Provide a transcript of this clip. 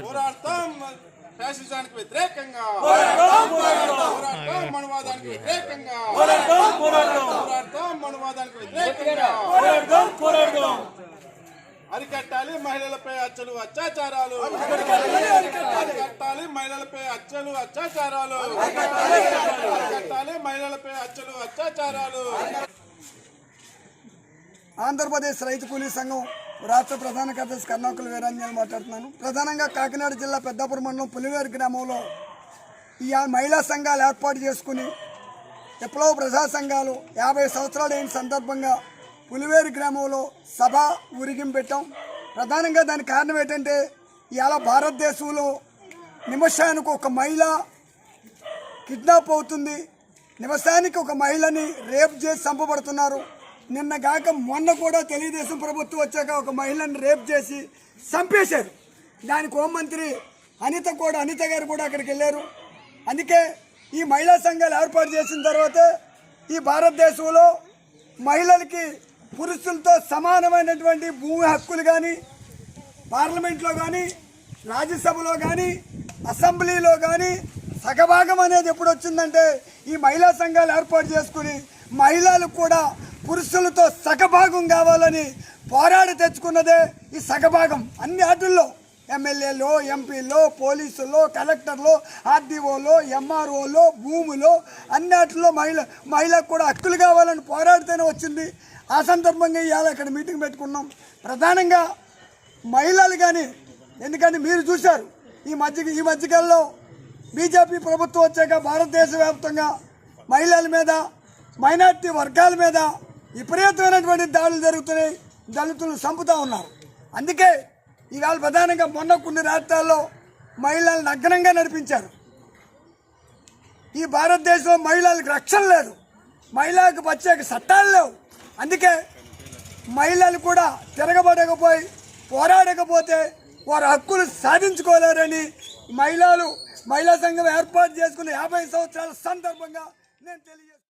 పోరాడతాం. ఫ్యాసిజానికి వ్యతిరేకంగా. పోరాడతాం మనువాదానికి వ్యతిరేకంగా. పోరాడతాం మనువాదానికి వ్యతిరేకంగా. అరికట్టాలి మహిళలపై హత్యలు అత్యాచారాలు. అరికట్టాలి మహిళలపై హత్యలు అత్యాచారాలు. అరికట్టాలి మహిళలపై హత్యలు అత్యాచారాలు. ఆంధ్రప్రదేశ్ రైతు కూలీ సంఘం రాష్ట్ర ప్రధాన కార్యదర్శి కర్ణాకుల వీరాంజనేయులు మాట్లాడుతున్నాను. ప్రధానంగా కాకినాడ జిల్లా పెద్దాపుర మండలం పులివేరు గ్రామంలో ఈ మహిళా సంఘాలు ఏర్పాటు చేసుకుని విప్లవ ప్రజా సంఘాలు యాభై సంవత్సరాలు అయిన సందర్భంగా పులివేరు గ్రామంలో సభ ఊరిగింపు పెట్టాం. ప్రధానంగా దానికి కారణం ఏంటంటే ఇవాళ భారతదేశంలో నిమిషానికి ఒక మహిళ కిడ్నాప్ అవుతుంది. నివసానికి ఒక మహిళని రేప్ చేసి చంపబడుతున్నారు. నిన్న కాక మొన్న కూడా తెలుగుదేశం ప్రభుత్వం వచ్చాక ఒక మహిళను రేప్ చేసి చంపేశారు. దానికి హోంమంత్రి అనిత కూడా అనిత గారు కూడా అక్కడికి వెళ్ళారు. అందుకే ఈ మహిళా సంఘాలు ఏర్పాటు చేసిన తర్వాత ఈ భారతదేశంలో మహిళలకి పురుషులతో సమానమైనటువంటి భూమి హక్కులు కానీ పార్లమెంట్లో కానీ రాజ్యసభలో కానీ అసెంబ్లీలో కానీ సగభాగం అనేది ఎప్పుడు వచ్చిందంటే ఈ మహిళా సంఘాలు ఏర్పాటు చేసుకుని మహిళలు కూడా పురుషులతో సగభాగం కావాలని పోరాడి తెచ్చుకున్నదే ఈ సగభాగం. అన్ని ఆటల్లో ఎమ్మెల్యేలో ఎంపీలో పోలీసులో కలెక్టర్లో ఆర్డీఓలో ఎంఆర్ఓలో భూములో అన్నిటిలో మహిళ మహిళకు కూడా హక్కులు కావాలని పోరాడితేనే వచ్చింది. ఆ సందర్భంగా ఇవాళ ఇక్కడ మీటింగ్ పెట్టుకున్నాం. ప్రధానంగా మహిళలు కానీ ఎందుకంటే మీరు చూశారు ఈ మధ్య ఈ మధ్యకాలంలో బీజేపీ ప్రభుత్వం వచ్చాక భారతదేశ వ్యాప్తంగా మహిళల మీద మైనార్టీ వర్గాల మీద విపరీతమైనటువంటి దాడులు జరుగుతున్నాయి దళితులు చంపుతూ ఉన్నారు. అందుకే ఇవాళ ప్రధానంగా మొన్న కొన్ని రాష్ట్రాల్లో మహిళలు నగ్నంగా నడిపించారు. ఈ భారతదేశంలో మహిళలకు రక్షణ లేదు. మహిళలకు ప్రత్యేక చట్టాలు లేవు. అందుకే మహిళలు కూడా తిరగబడకపోయి పోరాడకపోతే వారి హక్కులు సాధించుకోలేరని మహిళలు మహిళా సంఘం ఏర్పాటు చేసుకున్న యాభై సంవత్సరాల సందర్భంగా నేను తెలియజేస్తాను